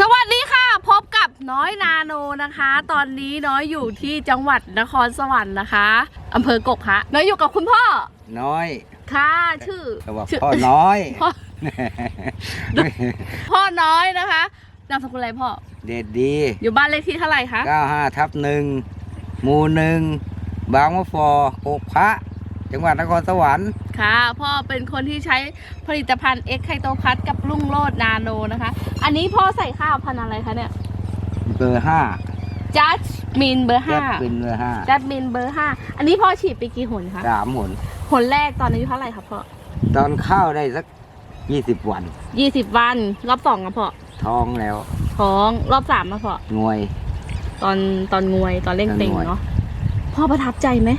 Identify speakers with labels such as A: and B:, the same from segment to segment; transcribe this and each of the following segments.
A: สวัสดีค่ะ พบกับน้อยนาโนนะคะ ตอนนี้น้อยอยู่ที่จังหวัดนครสวรรค์นะคะอำเภอกกพระน้อยอยู่กับคุณพ่อ
B: น้อย
A: ค่ะ ชื่อ
B: แต่ว่า
A: ชื่
B: พ่อน้อย
A: พ่อพ่อน้อยนะคะนามสกุลอะไรพ่อ
B: เด็ดดี
A: อยู่บ้านเลขที่เท่าไหร่คะ
B: 95ทับหนึ่งหมู่หนึ่งบางมะฟอโกกพระ จังหวัดนครสวรรค์
A: ค่ะพ่อเป็นคนที่ใช้ผลิตภัณฑ์เอ็กไคโตพัทกับลุงโลดนาโนนะคะ อันนี้พ่อใส่ข้าวพันธุ์อะไรคะเนี่ย
B: เบอร์ห้า
A: จัสมินเบอร์
B: แจ็
A: ห้า
B: คเป็นเบอร์ห้า
A: จัสมินเบอร์ห้าอันนี้พ่อฉีดไปกี่หนคะ
B: สามหน
A: หนแรกตอนอายุเท่าไหร่คะพ่อ
B: ตอนเข้าได้สักยี่สิบวัน
A: ยี่สิบวันรอบสองอะพ่อ
B: ท้องแล้ว
A: ท้องรอบสามอะพ่อง
B: วย
A: ตอนตอนงวยตอนเล่งเต็ง
B: ตอนงวย
A: เนาะพ่อประทับใจไหม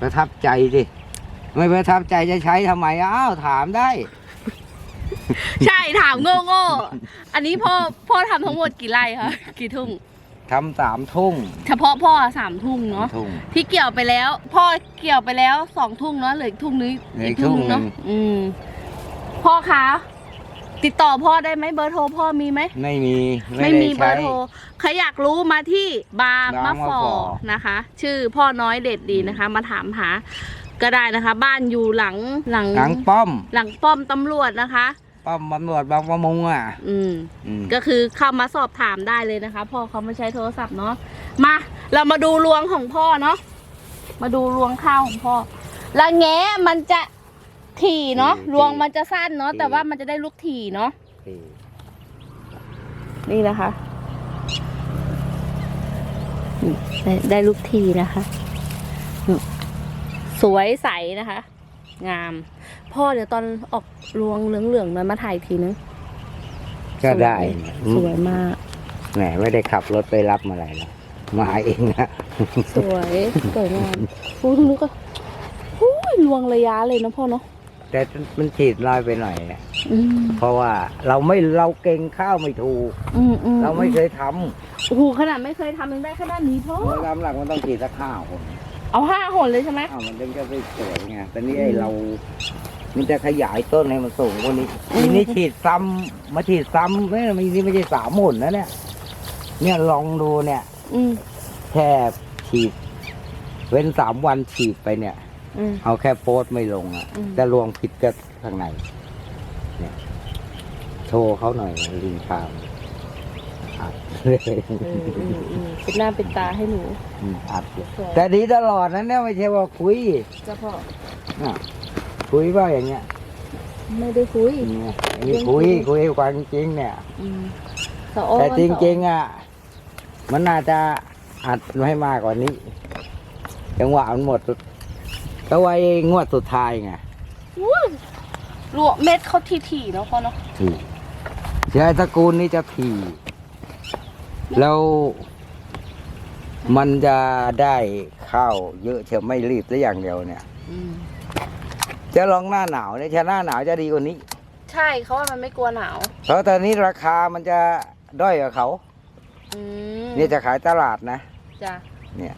B: ประทับใจสิ ไม่ประทับใจจะใช้ทำไมอ้าวถามได้
A: ใช่ถามโง่โง่ๆอันนี้พ่อพ่อทำทั้งหมดกี่ไร่คะกี่ทุ่ง
B: ทำสามทุ่ง
A: เฉพาะพ่อสามทุ่งเนาะ
B: ทุ่ง
A: ที่เกี่ยวไปแล้ว พ่อเกี่ยวไปแล้วสองทุ่งเนาะเหลืออีกทุ่งนึง
B: เหลืออี
A: อีก
B: กทุ่
A: ทุ่ง
B: ง
A: เนาะ
B: หนึ่ง
A: อืม พ่อคะติดต่อพ่อได้ไหมเบอร์โทรพ่อมีไหม
B: ไม่มี
A: ไม่
B: ด้
A: มีเบอร์
B: ใช้
A: โทรใครอยากรู้มาที่บาร์
B: บามะมะ
A: ฟอ
B: ฟอ
A: นะคะ ชื่อพ่อน้อยเด็ดดีนะคะ มาถามหา ก็ได้นะคะ บ้านอยู่หลังหลัง
B: หลังป้อม
A: หลังป้อมตำรวจนะคะ
B: ป้อมตำรวจบางประมงอะ
A: อืม
B: อืม
A: ก็คือเข้ามาสอบถามได้เลยนะคะ พ่อเขาไม่ใช้โทรศัพท์เนาะมา เรามาดูรวงของพ่อเนาะมาดูรวงข้าวของพ่อละแงะมันจะถี่เนาะรวงมันจะสั้นเนาะแต่ว่ามันจะได้ลูกถี่เนาะนี่นะคะนี่ได้ได้ลูกทีนะคะนี่ สวยใสนะคะ งาม พ่อเดี๋ยวตอนออกรวงเหลืองๆนั้นมาถ่ายอีกทีนึง
B: ก็ได้
A: สวยมาก
B: แหมไม่ได้ขับรถไปรับมาอะไรหรอกมาเองนะ
A: สวยสวยงามโอ้ทุกนึกก็อุ้ยรวงระยะเลยนะพ่อเนาะ
B: แต่มันฉีดลอยไปหน่อยอะ
A: อืม
B: เพราะว่าเราไม่เราเก่งข้าวไม่ถูก
A: อืมอืม
B: เราไม่เคยท
A: โอ้โหขนาดไม่เคยทำยังได้ขนาดนี้พ่อำ
B: เมื่อลำหลักมันต้องฉีดสักข้าวคน
A: เอาห้าหนเลยใช่ไหม
B: อ้าวมันถึงจะไปสวยไงแต่นี่
A: อืม
B: ไอเรา มันจะขยายต้นให้มันสูงกว่านี้
A: อืม
B: ทีนี้ฉีดซ้ำมาฉีดซ้ำไม่ไม่นี่ไม่ใช่สามหมุนนะเนี่ย เนี่ยลองดูเนี่ย
A: อืม
B: แค่ฉีด เว้นสามวันฉีดไปเนี่ย
A: อืม
B: เอาแค่โพสต์ไม่ลงอะ
A: อืม
B: จะลวงผิดก็ข้างในเนี่ย โชว์เขาหน่อยลิงคาม อัดเอ
A: อเออเออเป็นหน้าเป็นตาให้หนู
B: มอัดเลยแต่ดีตลอดนะเนี่ยไม่ใช่ว่าคุย
A: จ้าพ่อ
B: อะคุยว่าอย่างเงี้ย
A: ไม่ได้คุย
B: เนี่ยอันนี้คุยคุยความจริงเนี่ย
A: อืมสะอ้อน
B: แต่จริงๆอะมันน่าจะอัดให้มากกว่านี้จังหวะมันหมดสุดก็ไว้งวดสุดท้ายไง
A: อุ้ยรวเม็ดเขาถี่ๆเนาะพ่อเนาะ
B: ถีใช่ตระกูลนี้จะถี่ แล้วมันจะได้ข้าวเยอะเชียวไม่รีบแต่อย่างเดียวเนี่ย
A: อืม
B: จะลองหน้าหนาวเนี่ยถ้าหน้าหนาวจะดีกว่านี้
A: ใช่เขาว่ามันไม่กลัวหนาว
B: เพราะตอนนี้ราคามันจะด้อยกว่าเขา
A: อืม
B: เนี่ยจะขายตลาดนะ
A: จ้ะ
B: เนี่ย